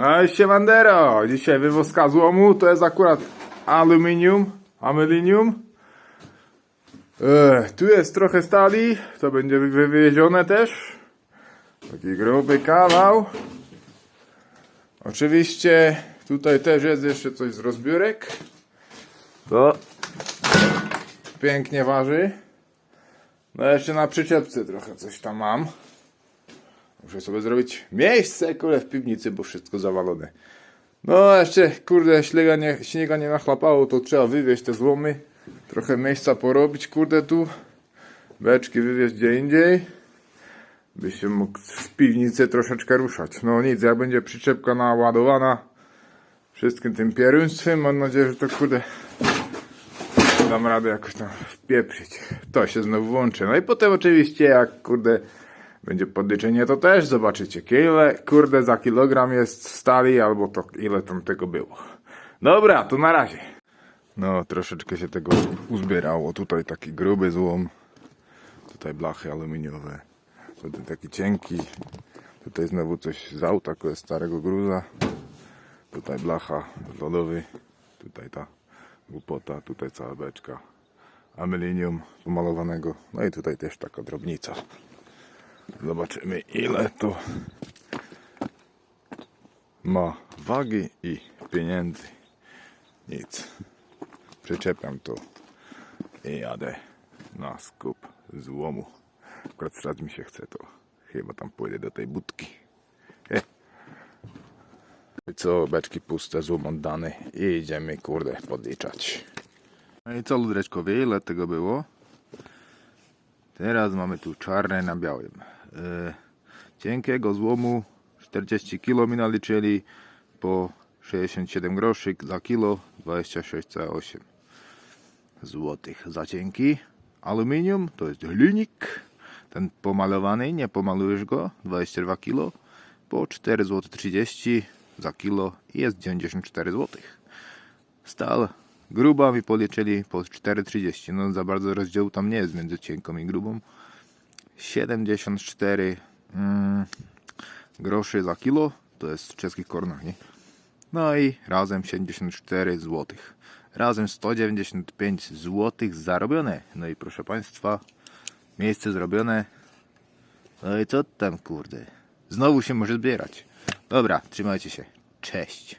No i siemandero, dzisiaj wywozka złomu, to jest akurat aluminium, amylinium. E, tu jest trochę stali, to będzie wywiezione też. Taki gruby kawał. Oczywiście tutaj też jest jeszcze coś z rozbiórek. To pięknie waży. No jeszcze na przyczepce trochę coś tam mam. Muszę sobie zrobić miejsce, kurde, w piwnicy, bo wszystko zawalone. No, jeszcze, kurde, śniega nie, śniega nie nachlapało, to trzeba wywieźć te złomy. Trochę miejsca porobić, kurde, tu. Beczki wywieźć gdzie indziej. By się mógł w piwnicy troszeczkę ruszać. No nic, jak będzie przyczepka naładowana wszystkim tym pieruństwem, mam nadzieję, że to, kurde, dam radę jakoś tam wpieprzyć. To się znowu włączy. No i potem oczywiście, jak, kurde, będzie podliczenie, to też zobaczycie, ile, kurde, za kilogram jest stali, albo to ile tam tego było. Dobra, to na razie. No, troszeczkę się tego uzbierało. Tutaj taki gruby złom. Tutaj blachy aluminiowe. Tutaj taki cienki. Tutaj znowu coś z auta, z starego gruza. Tutaj blacha lodowy. Tutaj ta głupota. Tutaj cała beczka. Amylinium pomalowanego. No i tutaj też taka drobnica. Zobaczymy ile to ma wagi i pieniędzy. Nic. Przyczepiam to i jadę na skup złomu. Akurat strać mi się chce, to chyba tam pójdę do tej budki. He. I co, beczki puste, złom oddany i idziemy, kurde, podliczać. No i co, ludreczkowie, ile tego było? Teraz mamy tu czarne na białym. E, cienkiego złomu 40 kg mi naliczyli po 67 groszy za kilo 26,8 złotych za cienki. Aluminium to jest linik. Ten pomalowany, nie pomalujesz go 22 kg po 4 zł 30 za kilo i jest 94 zł. Stal gruba mi policzyli po 4,30. No za bardzo rozdziału tam nie jest między cienką i grubą. 74 mm, groszy za kilo. To jest w czeskich koronach, nie? No i razem 74 zł. Razem 195 zł zarobione. No i proszę Państwa, miejsce zrobione. No i co tam kurde? Znowu się może zbierać. Dobra, trzymajcie się. Cześć.